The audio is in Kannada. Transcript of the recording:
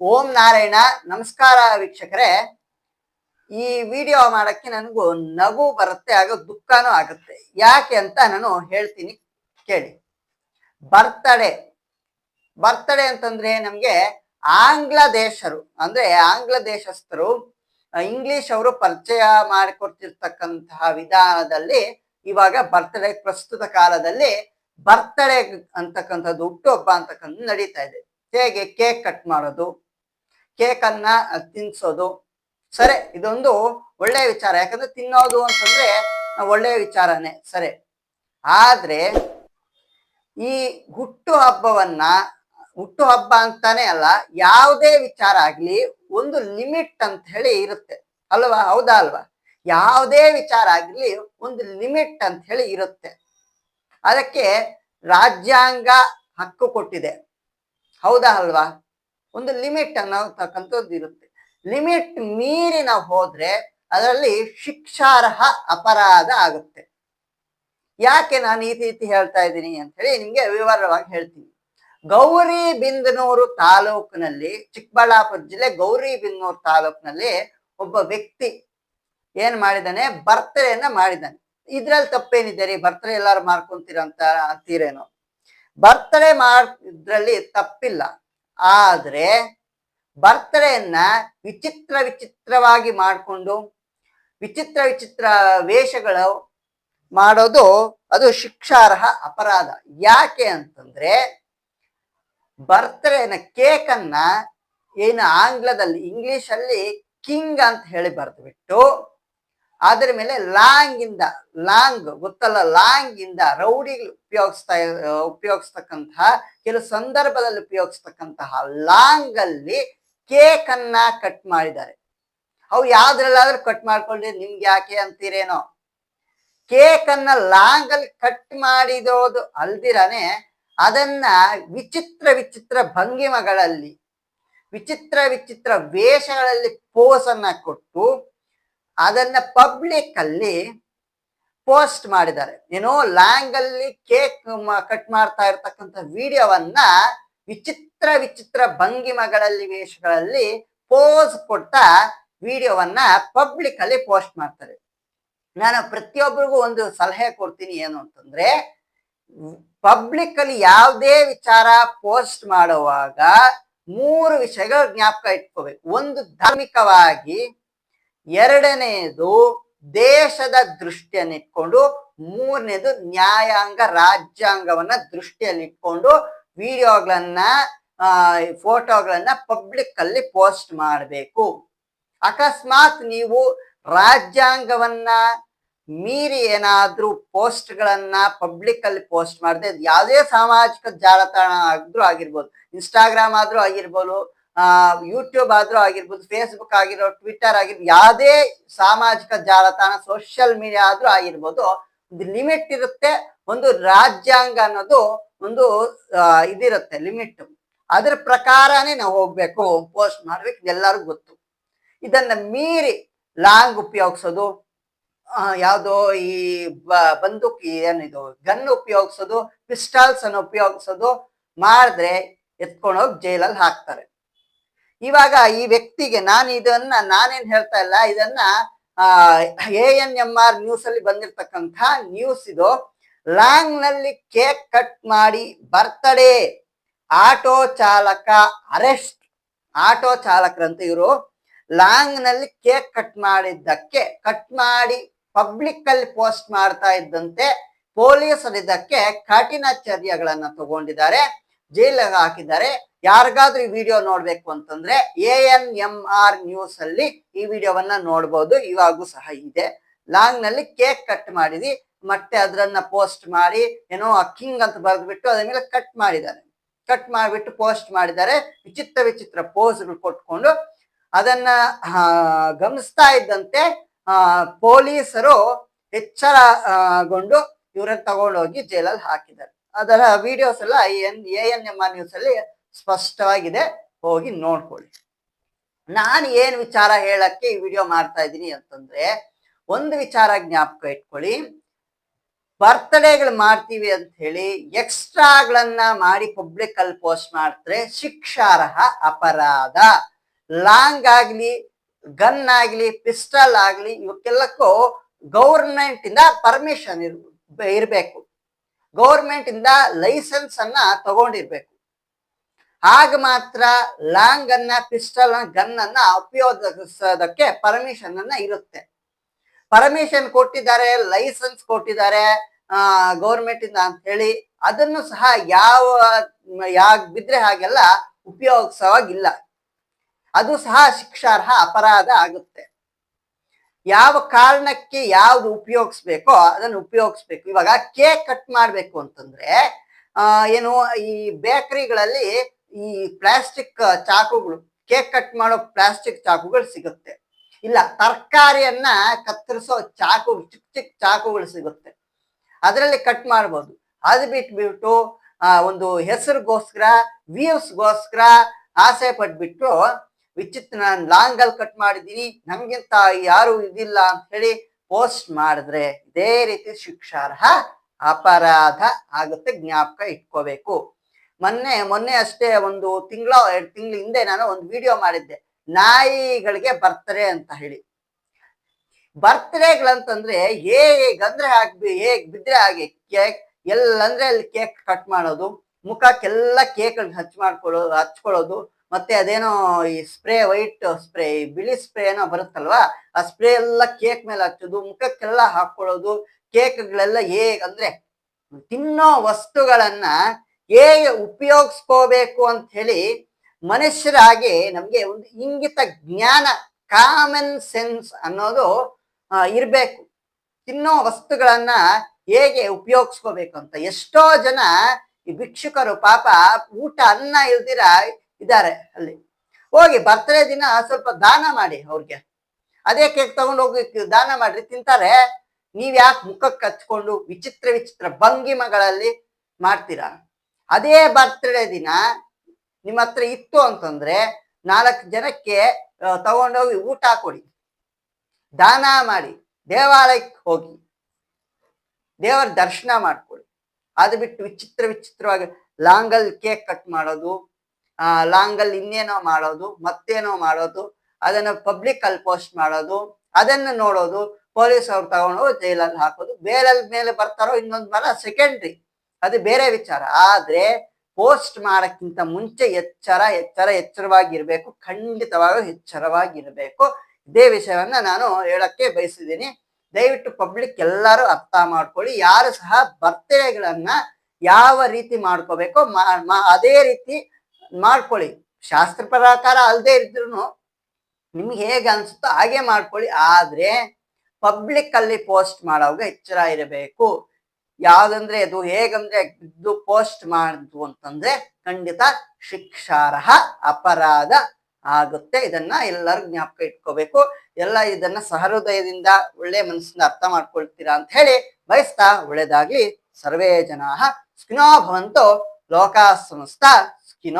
ಓಂ ನಾರಾಯಣ. ನಮಸ್ಕಾರ ವೀಕ್ಷಕರೇ. ಈ ವಿಡಿಯೋ ಮಾಡಕ್ಕೆ ನನಗೂ ನಗು ಬರುತ್ತೆ ಆಗ ದುಃಖನೂ ಆಗುತ್ತೆ. ಯಾಕೆ ಅಂತ ನಾನು ಹೇಳ್ತೀನಿ, ಕೇಳಿ. ಬರ್ತಡೆ. ಬರ್ತಡೆ ಅಂತಂದ್ರೆ ನಮ್ಗೆ ಆಂಗ್ಲ ದೇಶರು, ಅಂದ್ರೆ ಆಂಗ್ಲ ದೇಶಸ್ಥರು ಇಂಗ್ಲಿಷ್ ಅವರು ಪರಿಚಯ ಮಾಡಿಕೊಡ್ತಿರ್ತಕ್ಕಂತಹ ವಿಧಾನದಲ್ಲಿ ಇವಾಗ ಬರ್ತಡೇ, ಪ್ರಸ್ತುತ ಕಾಲದಲ್ಲಿ ಬರ್ತಡೇ ಅಂತಕ್ಕಂಥದ್ದು ಹುಟ್ಟುಹಬ್ಬ ಅಂತಕ್ಕಂಥದ್ದು ನಡೀತಾ ಇದೆ. ಹೇಗೆ ಕೇಕ್ ಕಟ್ ಮಾಡೋದು ಕೇಕ್ ತಿನ್ಸೋದು. ಸರಿ, ಇದೊಂದು ಒಳ್ಳೆಯ ವಿಚಾರ. ಯಾಕಂದ್ರೆ ತಿನ್ನೋದು ಅಂತಂದ್ರೆ ಒಳ್ಳೆಯ ವಿಚಾರನೇ. ಸರಿ. ಆದ್ರೆ ಈ ಹುಟ್ಟು ಹಬ್ಬವನ್ನ, ಹುಟ್ಟು ಹಬ್ಬ ಅಂತಾನೆ ಅಲ್ಲ, ಯಾವುದೇ ವಿಚಾರ ಆಗ್ಲಿ, ಒಂದು ಲಿಮಿಟ್ ಅಂತ ಹೇಳಿ ಇರುತ್ತೆ. ಅಲ್ವಾ? ಹೌದಾ ಅಲ್ವಾ? ಯಾವುದೇ ವಿಚಾರ ಆಗ್ಲಿ, ಒಂದು ಲಿಮಿಟ್ ಅಂತ ಹೇಳಿ ಇರುತ್ತೆ. ಅದಕ್ಕೆ ರಾಜ್ಯಾಂಗ ಹಕ್ಕು ಕೊಟ್ಟಿದೆ. ಹೌದಾ ಅಲ್ವಾ? ಒಂದು ಲಿಮಿಟ್ ಅನ್ನೋತಕ್ಕಂಥದ್ದು ಇರುತ್ತೆ. ಲಿಮಿಟ್ ಮೀರಿ ನಾವು ಹೋದ್ರೆ ಅದರಲ್ಲಿ ಶಿಕ್ಷಾರ್ಹ ಅಪರಾಧ ಆಗುತ್ತೆ. ಯಾಕೆ ನಾನು ಈ ರೀತಿ ಹೇಳ್ತಾ ಇದ್ದೀನಿ ಅಂತ ಹೇಳಿ ನಿಮ್ಗೆ ವಿವರವಾಗಿ ಹೇಳ್ತೀನಿ. ಗೌರಿ ಬಿಂದನೂರು ತಾಲೂಕಿನಲ್ಲಿ, ಚಿಕ್ಕಬಳ್ಳಾಪುರ ಜಿಲ್ಲೆ ಗೌರಿ ಬಿಂದನೂರು ತಾಲೂಕಿನಲ್ಲಿ ಒಬ್ಬ ವ್ಯಕ್ತಿ ಏನ್ ಮಾಡಿದಾನೆ ಬರ್ತಡೆಯನ್ನ ಮಾಡಿದ್ದಾನೆ. ಇದ್ರಲ್ಲಿ ತಪ್ಪೇನಿದೆ ರೀ? ಬರ್ತಡೇ ಎಲ್ಲಾರು ಮಾಡ್ಕೊಂತೀರ ಅಂತ ಅಂತೀರೇನೋ. ಬರ್ತಡೇ ಮಾಡಿದ್ರಲ್ಲಿ ತಪ್ಪಿಲ್ಲ. ಆದ್ರೆ ಬರ್ತಡೆಯನ್ನ ವಿಚಿತ್ರ ವಿಚಿತ್ರವಾಗಿ ಮಾಡಿಕೊಂಡು ವಿಚಿತ್ರ ವಿಚಿತ್ರ ವೇಷಗಳು ಮಾಡೋದು ಅದು ಶಿಕ್ಷಾರ್ಹ ಅಪರಾಧ. ಯಾಕೆ ಅಂತಂದ್ರೆ ಕೇಕ್ ಅನ್ನ ಏನು ಆಂಗ್ಲದಲ್ಲಿ, ಇಂಗ್ಲಿಷಲ್ಲಿ ಕಿಂಗ್ ಅಂತ ಹೇಳಿ ಬರೆದ್ಬಿಟ್ಟು ಅದ್ರ ಮೇಲೆ ಲಾಂಗ್ ಇಂದ, ಲಾಂಗ್ ಗೊತ್ತಲ್ಲ, ಲಾಂಗ್ ಇಂದ ರೌಡಿ ಉಪಯೋಗಿಸ್ತಾ, ಉಪಯೋಗಿಸ್ತಕ್ಕಂತಹ ಕೆಲವು ಸಂದರ್ಭದಲ್ಲಿ ಉಪಯೋಗಿಸ್ತಕ್ಕಂತಹ ಲಾಂಗ್ ಅಲ್ಲಿ ಕೇಕ್ ಅನ್ನ ಕಟ್ ಮಾಡಿದ್ದಾರೆ. ಅವು ಯಾವ್ದ್ರಲ್ಲಾದ್ರೂ ಕಟ್ ಮಾಡ್ಕೊಂಡ್ರೆ ನಿಮ್ಗೆ ಯಾಕೆ ಅಂತೀರೇನೋ. ಕೇಕ್ ಅನ್ನ ಲಾಂಗ್ ಅಲ್ಲಿ ಕಟ್ ಮಾಡಿರೋದು ಅಲ್ದಿರಾನೆ ಅದನ್ನ ವಿಚಿತ್ರ ವಿಚಿತ್ರ ಭಂಗಿಮಗಳಲ್ಲಿ, ವಿಚಿತ್ರ ವಿಚಿತ್ರ ವೇಷಗಳಲ್ಲಿ ಪೋಸ್ ಅನ್ನ ಕೊಟ್ಟು ಅದನ್ನ ಪಬ್ಲಿಕ್ ಅಲ್ಲಿ ಪೋಸ್ಟ್ ಮಾಡಿದ್ದಾರೆ. ಏನೋ ಲ್ಯಾಂಗ್ ಅಲ್ಲಿ ಕೇಕ್ ಕಟ್ ಮಾಡ್ತಾ ಇರ್ತಕ್ಕಂಥ ವಿಡಿಯೋವನ್ನ ವಿಚಿತ್ರ ವಿಚಿತ್ರ ಭಂಗಿಮಗಳಲ್ಲಿ, ವೇಷಗಳಲ್ಲಿ ಪೋಸ್ ಕೊಡ್ತಾ ವಿಡಿಯೋವನ್ನ ಪಬ್ಲಿಕ್ ಅಲ್ಲಿ ಪೋಸ್ಟ್ ಮಾಡ್ತಾರೆ. ನಾನು ಪ್ರತಿಯೊಬ್ಬರಿಗೂ ಒಂದು ಸಲಹೆ ಕೊಡ್ತೀನಿ ಏನು ಅಂತಂದ್ರೆ ಪಬ್ಲಿಕ್ ಅಲ್ಲಿ ಯಾವುದೇ ವಿಚಾರ ಪೋಸ್ಟ್ ಮಾಡುವಾಗ ಮೂರು ವಿಷಯಗಳು ಜ್ಞಾಪಕ ಇಟ್ಕೋಬೇಕು. ಒಂದು ಧಾರ್ಮಿಕವಾಗಿ ಎರಡನೆಯದು ದೇಶದ ದೃಷ್ಟಿಯನ್ನಿಟ್ಕೊಂಡು, ಮೂರನೇದು ನ್ಯಾಯಾಂಗ ರಾಜ್ಯಾಂಗವನ್ನ ದೃಷ್ಟಿಯಲ್ಲಿ ಇಟ್ಕೊಂಡು ವಿಡಿಯೋಗಳನ್ನ ಫೋಟೋಗಳನ್ನ ಪಬ್ಲಿಕ್ ಅಲ್ಲಿ ಪೋಸ್ಟ್ ಮಾಡಬೇಕು. ಅಕಸ್ಮಾತ್ ನೀವು ರಾಜ್ಯಾಂಗವನ್ನ ಮೀರಿ ಏನಾದ್ರೂ ಪೋಸ್ಟ್ಗಳನ್ನ ಪಬ್ಲಿಕ್ ಅಲ್ಲಿ ಪೋಸ್ಟ್ ಮಾಡದೆ, ಯಾವುದೇ ಸಾಮಾಜಿಕ ಜಾಲತಾಣ ಆದ್ರೂ ಆಗಿರ್ಬೋದು, ಇನ್ಸ್ಟಾಗ್ರಾಮ್ ಆದ್ರೂ ಆಗಿರ್ಬೋದು ಯೂಟ್ಯೂಬ್ ಆದ್ರೂ ಆಗಿರ್ಬೋದು ಫೇಸ್ಬುಕ್ ಆಗಿರೋ ಟ್ವಿಟರ್ ಆಗಿರ್ಬೋದು, ಯಾವುದೇ ಸಾಮಾಜಿಕ ಜಾಲತಾಣ ಸೋಷಿಯಲ್ ಮೀಡಿಯಾ ಆದ್ರೂ ಆಗಿರ್ಬೋದು, ಒಂದು ಲಿಮಿಟ್ ಇರುತ್ತೆ, ಒಂದು ರಾಜ್ಯಾಂಗ ಅನ್ನೋದು ಒಂದು ಇದಿರುತ್ತೆ ಲಿಮಿಟ್ ಅದ್ರ ಪ್ರಕಾರನೇ ನಾವು ಹೋಗ್ಬೇಕು ಪೋಸ್ಟ್ ಮಾಡ್ಬೇಕು ಎಲ್ಲರಿಗೂ ಗೊತ್ತು. ಇದನ್ನ ಮೀರಿ ಲಾಂಗ್ ಉಪಯೋಗಿಸೋದು ಯಾವುದೋ ಈ ಬಂದೂಕ್ ಏನಿದು, ಗನ್ ಉಪಯೋಗಿಸೋದು ಪಿಸ್ಟಲ್ಸ್ ಅನ್ನು ಉಪಯೋಗಿಸೋದು, ಮಾಡಿದ್ರೆ ಎತ್ಕೊಂಡೋಗಿ ಜೈಲಲ್ಲಿ ಹಾಕ್ತಾರೆ. ಇವಾಗ ಈ ವ್ಯಕ್ತಿಗೆ ನಾನು ಇದನ್ನ ನಾನೇನ್ ಹೇಳ್ತಾ ಇಲ್ಲ, ಇದನ್ನ A N M R news ಅಲ್ಲಿ ಬಂದಿರತಕ್ಕಂತ ನ್ಯೂಸ್ ಇದು ಲಾಂಗ್ನಲ್ಲಿ ಕೇಕ್ ಕಟ್ ಮಾಡಿ ಬರ್ತಡೇ ಆಟೋ ಚಾಲಕ ಅರೆಸ್ಟ್ ಆಟೋ ಚಾಲಕರಂತ ಇವರು. ಲಾಂಗ್ನಲ್ಲಿ ಕೇಕ್ ಕಟ್ ಮಾಡಿದ್ದಕ್ಕೆ, ಕಟ್ ಮಾಡಿ ಪಬ್ಲಿಕ್ ಅಲ್ಲಿ ಪೋಸ್ಟ್ ಮಾಡ್ತಾ ಇದ್ದಂತೆ ಪೊಲೀಸರು ಇದಕ್ಕೆ ಕಠಿಣ ಚರ್ಯಗಳನ್ನ ತಗೊಂಡಿದ್ದಾರೆ. ಜೈಲಿಗೆ ಹಾಕಿದ್ದಾರೆ. ಯಾರಿಗಾದ್ರೂ ಈ ವಿಡಿಯೋ ನೋಡ್ಬೇಕು ಅಂತಂದ್ರೆ A N M R news ಅಲ್ಲಿ ಈ ವಿಡಿಯೋವನ್ನ ನೋಡ್ಬೋದು. ಇವಾಗೂ ಸಹ ಇದೆ. ಲಾಂಗ್ನಲ್ಲಿ ಕೇಕ್ ಕಟ್ ಮಾಡಿದಿ ಮತ್ತೆ ಅದನ್ನ ಪೋಸ್ಟ್ ಮಾಡಿ, ಏನೋ ಅಕ್ಕಿಂಗ್ ಅಂತ ಬರೆದ್ಬಿಟ್ಟು ಅದ್ರ ಮೇಲೆ ಕಟ್ ಮಾಡಿದ್ದಾರೆ. ಕಟ್ ಮಾಡಿಬಿಟ್ಟು ಪೋಸ್ಟ್ ಮಾಡಿದ್ದಾರೆ. ವಿಚಿತ್ರ ವಿಚಿತ್ರ ಪೋಸ್ಗಳು ಕೊಟ್ಕೊಂಡು ಅದನ್ನ ಗಮನಿಸ್ತಾ ಇದ್ದಂತೆ ಪೊಲೀಸರು ಎಚ್ಚರಗೊಂಡು ಇವ್ರನ್ನ ತಗೊಂಡೋಗಿ ಜೈಲಲ್ಲಿ ಹಾಕಿದ್ದಾರೆ. ಅದರ ವಿಡಿಯೋಸ್ ಎಲ್ಲ N, A N M R news ಅಲ್ಲಿ ಸ್ಪಷ್ಟವಾಗಿದೆ. ಹೋಗಿ ನೋಡ್ಕೊಳ್ಳಿ. ನಾನು ಏನ್ ವಿಚಾರ ಹೇಳಕ್ಕೆ ಈ ವಿಡಿಯೋ ಮಾಡ್ತಾ ಇದ್ದೀನಿ ಅಂತಂದ್ರೆ, ಒಂದು ವಿಚಾರ ಜ್ಞಾಪಕ ಇಟ್ಕೊಳ್ಳಿ. ಬರ್ತ್ಡೇಗಳು ಮಾಡ್ತೀವಿ ಅಂತ ಹೇಳಿ ಎಕ್ಸ್ಟ್ರಾಗಳನ್ನ ಮಾಡಿ ಪಬ್ಲಿಕ್ ಅಲ್ಲಿ ಪೋಸ್ಟ್ ಮಾಡಿದ್ರೆ ಶಿಕ್ಷಾರ್ಹ, ಅಪರಾಧ ಲಾಂಗ್ ಆಗ್ಲಿ ಗನ್ ಆಗ್ಲಿ ಪಿಸ್ಟಲ್ ಆಗ್ಲಿ, ಇವಕ್ಕೆಲ್ಲಕ್ಕೂ ಗೌರ್ಮೆಂಟ್ ಇಂದ ಪರ್ಮಿಷನ್ ಇರ್ ಇರ್ಬೇಕು. ಗೌರ್ಮೆಂಟ್ ಇಂದ ಲೈಸೆನ್ಸ್ ಅನ್ನ ತಗೊಂಡಿರ್ಬೇಕು. ಆಗ ಮಾತ್ರ ಲಾಂಗ್ ಅನ್ನ ಪಿಸ್ಟಲ್ ಗನ್ ಅನ್ನ ಉಪಯೋಗಿಸೋದಕ್ಕೆ ಪರ್ಮಿಷನ್ ಅನ್ನ ಇರುತ್ತೆ. ಪರ್ಮಿಷನ್ ಕೊಟ್ಟಿದ್ದಾರೆ, ಲೈಸೆನ್ಸ್ ಕೊಟ್ಟಿದ್ದಾರೆ, ಆ ಗೌರ್ಮೆಂಟ್ ಇಂದ ಅಂತ ಹೇಳಿ ಅದನ್ನು ಸಹ ಯಾವ ಯಾವ ಬಿದ್ರೆ ಹಾಗೆಲ್ಲ ಉಪಯೋಗಿಸೋವಾಗಿಲ್ಲ. ಅದು ಸಹ ಶಿಕ್ಷಾರ್ಹ ಅಪರಾಧ ಆಗುತ್ತೆ. ಯಾವ ಕಾರಣಕ್ಕೆ ಯಾವ್ದು ಉಪಯೋಗಿಸ್ಬೇಕೋ ಅದನ್ನು ಉಪಯೋಗಿಸ್ಬೇಕು. ಇವಾಗ ಕೇಕ್ ಕಟ್ ಮಾಡಬೇಕು ಅಂತಂದ್ರೆ ಏನು ಈ ಬೇಕರಿಗಳಲ್ಲಿ ಈ ಪ್ಲಾಸ್ಟಿಕ್ ಚಾಕುಗಳು, ಕೇಕ್ ಕಟ್ ಮಾಡೋ ಪ್ಲಾಸ್ಟಿಕ್ ಚಾಕುಗಳು ಸಿಗುತ್ತೆ. ಇಲ್ಲ, ತರಕಾರಿಯನ್ನ ಕತ್ತರಿಸೋ ಚಾಕು ಚಿಕ್ಕ ಚಿಕ್ಕ ಚಾಕುಗಳು ಸಿಗುತ್ತೆ. ಅದರಲ್ಲಿ ಕಟ್ ಮಾಡ್ಬೋದು. ಅದು ಬಿಟ್ಬಿಟ್ಟು ಒಂದು ಹೆಸರುಗೋಸ್ಕರ ವ್ಯೂಸ್ಗೋಸ್ಕರ ಆಸೆ ಪಟ್ಬಿಟ್ಟು ವಿಚಿತ್ರ ನಾನು ಲಾಂಗ್ ಅಲ್ಲಿ ಕಟ್ ಮಾಡಿದ್ದೀನಿ, ನಮ್ಗಿಂತ ಯಾರು ಇದಿಲ್ಲ ಅಂತ ಹೇಳಿ ಪೋಸ್ಟ್ ಮಾಡಿದ್ರೆ ಇದೇ ರೀತಿ ಶಿಕ್ಷಾರ್ಹ ಅಪರಾಧ ಆಗುತ್ತೆ, ಜ್ಞಾಪಕ ಇಟ್ಕೋಬೇಕು. ಮೊನ್ನೆ ಮೊನ್ನೆ ಅಷ್ಟೇ ಒಂದು ತಿಂಗಳ, ಎರಡು ತಿಂಗಳ ಹಿಂದೆ ನಾನು ಒಂದು ವಿಡಿಯೋ ಮಾಡಿದ್ದೆ, ನಾಯಿಗಳಿಗೆ ಬರ್ತಾರೆ ಅಂತ ಹೇಳಿ. ಬರ್ತ್ಡೇಗಳಂತಂದ್ರೆ ಹೇಗಂದ್ರೆ ಹಾಕ್ಬಿ ಹೇಗ್ ಬಿದ್ರೆ ಹಾಗೆ ಕೇಕ್, ಎಲ್ಲಂದ್ರೆ ಅಲ್ಲಿ ಕೇಕ್ ಕಟ್ ಮಾಡೋದು, ಮುಖಕ್ಕೆಲ್ಲ ಕೇಕ್ ಹಚ್ ಮಾಡ್ಕೊಳ್ಳೋದು ಹಚ್ಕೊಳ್ಳೋದು ಮತ್ತೆ ಅದೇನೋ ಈ ಸ್ಪ್ರೇ, ವೈಟ್ ಸ್ಪ್ರೇ ಬಿಳಿ ಸ್ಪ್ರೇ ಏನೋ ಬರುತ್ತಲ್ವಾ? ಆ ಸ್ಪ್ರೇ ಎಲ್ಲ ಕೇಕ್ ಮೇಲೆ ಹಚ್ಚೋದು, ಮುಖಕ್ಕೆಲ್ಲ ಹಾಕೊಳ್ಳೋದು, ಕೇಕ್ಗಳೆಲ್ಲ ಹೇಗ್ ಅಂದ್ರೆ ತಿನ್ನೋ ವಸ್ತುಗಳನ್ನ ಹೇಗೆ ಉಪಯೋಗಿಸ್ಕೋಬೇಕು ಅಂತ ಹೇಳಿ ಮನುಷ್ಯರಾಗಿ ನಮ್ಗೆ ಒಂದು ಇಂಗಿತ ಜ್ಞಾನ ಕಾಮನ್ ಸೆನ್ಸ್ ಅನ್ನೋದು ಇರಬೇಕು. ತಿನ್ನೋ ವಸ್ತುಗಳನ್ನ ಹೇಗೆ ಉಪಯೋಗಿಸ್ಕೋಬೇಕು ಅಂತ. ಎಷ್ಟೋ ಜನ ಈ ಭಿಕ್ಷುಕರು ಪಾಪ ಊಟ ಅನ್ನ ಇಲ್ದಿರ ಇದ್ದಾರೆ ಅಲ್ಲಿ. ಹೋಗಿ ಬರ್ತಡೇ ದಿನ ಸ್ವಲ್ಪ ದಾನ ಮಾಡಿ ಅವ್ರಿಗೆ. ಅದೇ ಕೇಕ್ ತಗೊಂಡು ಹೋಗಿ ದಾನ ಮಾಡ್ರಿ, ತಿಂತಾರೆ. ನೀವ್ ಯಾಕೆ ಮುಖಕ್ಕೆ ಹಚ್ಕೊಂಡು ವಿಚಿತ್ರ ವಿಚಿತ್ರ ಭಂಗಿಮಗಳಲ್ಲಿ ಮಾಡ್ತೀರಾ? ಅದೇ ಬರ್ತಡೇ ದಿನ ನಿಮ್ಮ ಹತ್ರ ಇತ್ತು ಅಂತಂದ್ರೆ ನಾಲ್ಕು ಜನಕ್ಕೆ ತಗೊಂಡೋಗಿ ಊಟ ಕೊಡಿ. ದಾನ ಮಾಡಿ ದೇವಾಲಯಕ್ಕೆ ಹೋಗಿ. ದೇವರ ದರ್ಶನ ಮಾಡ್ಕೊಳ್ಳಿ ಅದು ಬಿಟ್ಟು ವಿಚಿತ್ರ ವಿಚಿತ್ರವಾಗಿ ಲಾಂಗಲ್ ಕೇಕ್ ಕಟ್ ಮಾಡೋದು ಆ ಲಾಂಗಲ್ ಇನ್ನೇನೋ ಮಾಡೋದು, ಮತ್ತೇನೋ ಮಾಡೋದು, ಅದನ್ನು ಪಬ್ಲಿಕ್ ಅಲ್ಲಿ ಪೋಸ್ಟ್ ಮಾಡೋದು, ಅದನ್ನು ನೋಡೋದು ಪೊಲೀಸ್ ಅವ್ರು ತಗೊಂಡು ಜೈಲಲ್ಲಿ ಹಾಕೋದು ಬೇಲಲ್ಲಿ ಮೇಲೆ ಬರ್ತಾರೋ ಇನ್ನೊಂದು ಬರ ಸೆಕೆಂಡ್ರಿ ಅದು ಬೇರೆ ವಿಚಾರ. ಆದ್ರೆ ಪೋಸ್ಟ್ ಮಾಡೋಕ್ಕಿಂತ ಮುಂಚೆ ಎಚ್ಚರ ಎಚ್ಚರ ಎಚ್ಚರವಾಗಿರ್ಬೇಕು ಖಂಡಿತವಾಗೂ ಎಚ್ಚರವಾಗಿರ್ಬೇಕು. ಇದೇ ವಿಷಯವನ್ನ ನಾನು ಹೇಳಕ್ಕೆ ಬಯಸಿದ್ದೀನಿ. ದಯವಿಟ್ಟು ಪಬ್ಲಿಕ್ ಎಲ್ಲರೂ ಅರ್ಥ ಮಾಡ್ಕೊಳ್ಳಿ, ಯಾರು ಸಹ ಬರ್ತ್ಡೇಗಳನ್ನ ಯಾವ ರೀತಿ ಮಾಡ್ಕೋಬೇಕೋ ಅದೇ ರೀತಿ ಮಾಡ್ಕೊಳ್ಳಿ. ಶಾಸ್ತ್ರ ಪ್ರಕಾರ ಅಲ್ಲದೆ ಇದ್ರು ನಿಮ್ಗೆ ಹೇಗೆ ಅನ್ಸುತ್ತೋ ಹಾಗೆ ಮಾಡ್ಕೊಳ್ಳಿ. ಆದ್ರೆ ಪಬ್ಲಿಕ್ ಅಲ್ಲಿ ಪೋಸ್ಟ್ ಮಾಡೋವಾಗ ಎಚ್ಚರ ಇರಬೇಕು. ಯಾವ್ದಂದ್ರೆ ಅದು ಹೇಗಂದ್ರೆ ಇದು ಪೋಸ್ಟ್ ಮಾಡಿದ್ವು ಅಂತಂದ್ರೆ ಖಂಡಿತ ಶಿಕ್ಷಾರ್ಹ ಅಪರಾಧ ಆಗುತ್ತೆ. ಇದನ್ನ ಎಲ್ಲರೂ ಜ್ಞಾಪಕ ಇಟ್ಕೋಬೇಕು. ಎಲ್ಲ ಇದನ್ನ ಸಹೃದಯದಿಂದ ಒಳ್ಳೆ ಮನಸ್ಸಿಂದ ಅರ್ಥ ಮಾಡ್ಕೊಳ್ತೀರಾ ಅಂತ ಹೇಳಿ ಬಯಸ್ತಾ ಒಳ್ಳೇದಾಗ್ಲಿ ಸರ್ವೇ ಜನಾ. ಸ್ಕಿನೋ ಭವಂತು. ಲೋಕ কি ন